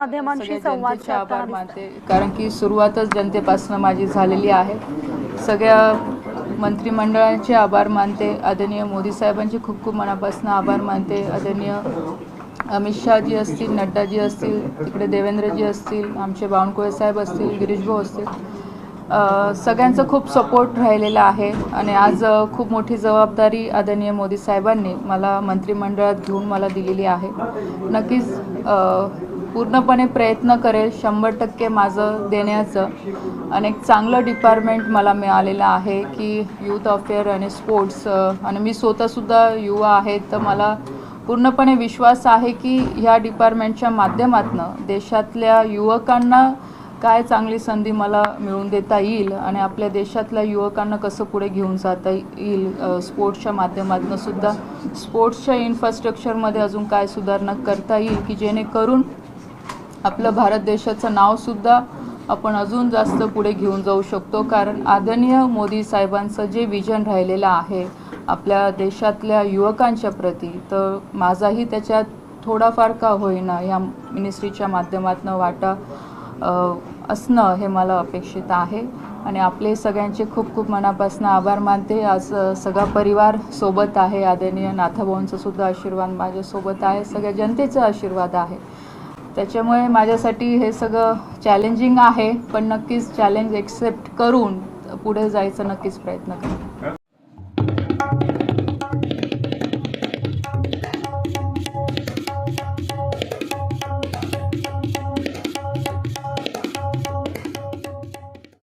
माध्यमांशी संवाद मानते. कारण की सुरुवातच जनतेपासून माझी झालेली आहे. सगळ्या मंत्रिमंडळाचे आभार मानते. आदरणीय मोदी साहेबांचे खूप खूप मनापासून आभार मानते. आदरणीय अमित शहाजी असतील नड्डाजी असतील तिकडे देवेंद्रजी असतील आमचे बावनकुळे साहेब असतील गिरीश भाऊ असतील. सगळ्यांचं खूप सपोर्ट राहिलेला आहे आणि आज खूप मोठी जबाबदारी आदरणीय मोदी साहेबांनी मला मंत्रिमंडळात घेऊन मला दिलेली आहे. नक्कीच पूर्णपणे प्रयत्न करेल शंभर टक्के माझं देण्याचं. आणि एक चांगलं डिपार्टमेंट मला मिळालेलं आहे की यूथ अफेअर आणि स्पोर्ट्स आणि मी स्वतःसुद्धा युवा आहे तर मला पूर्णपणे विश्वास आहे की ह्या डिपार्टमेंटच्या माध्यमातून देशातल्या युवकांना काय चांगली संधी मला मिळवून देता येईल आणि आपल्या देशातल्या युवकांना कसं पुढे घेऊन जाता येईल स्पोर्ट्सच्या माध्यमातून सुद्धा. स्पोर्ट्सच्या इन्फ्रास्ट्रक्चरमध्ये अजून काय सुधारणा करता येईल की जेणेकरून आपलं भारत देशाचं नावसुद्धा आपण अजून जास्त पुढे घेऊन जाऊ शकतो कारण आदरणीय मोदी साहेबांचं जे विजन राहिलेलं आहे आपल्या देशातल्या युवकांच्या प्रती तर माझाही त्याच्यात थोडाफार का होईना ह्या मिनिस्ट्रीच्या माध्यमातून वाटा असणं हे मला अपेक्षित आहे. आणि आपले सगळ्यांचे खूप खूप मनापासून आभार मानते. आज सगळा परिवार सोबत आहे. आदरणीय नाथाभाऊंचा सुद्धा आशीर्वाद माझ्यासोबत आहे. सगळ्या जनतेचा आशीर्वाद आहे. त्याच्यामुळे माझ्यासाठी हे सगळं चॅलेंजिंग आहे पण नक्कीच चॅलेंज एक्सेप्ट करून पुढे जायचा नक्कीच प्रयत्न करेन.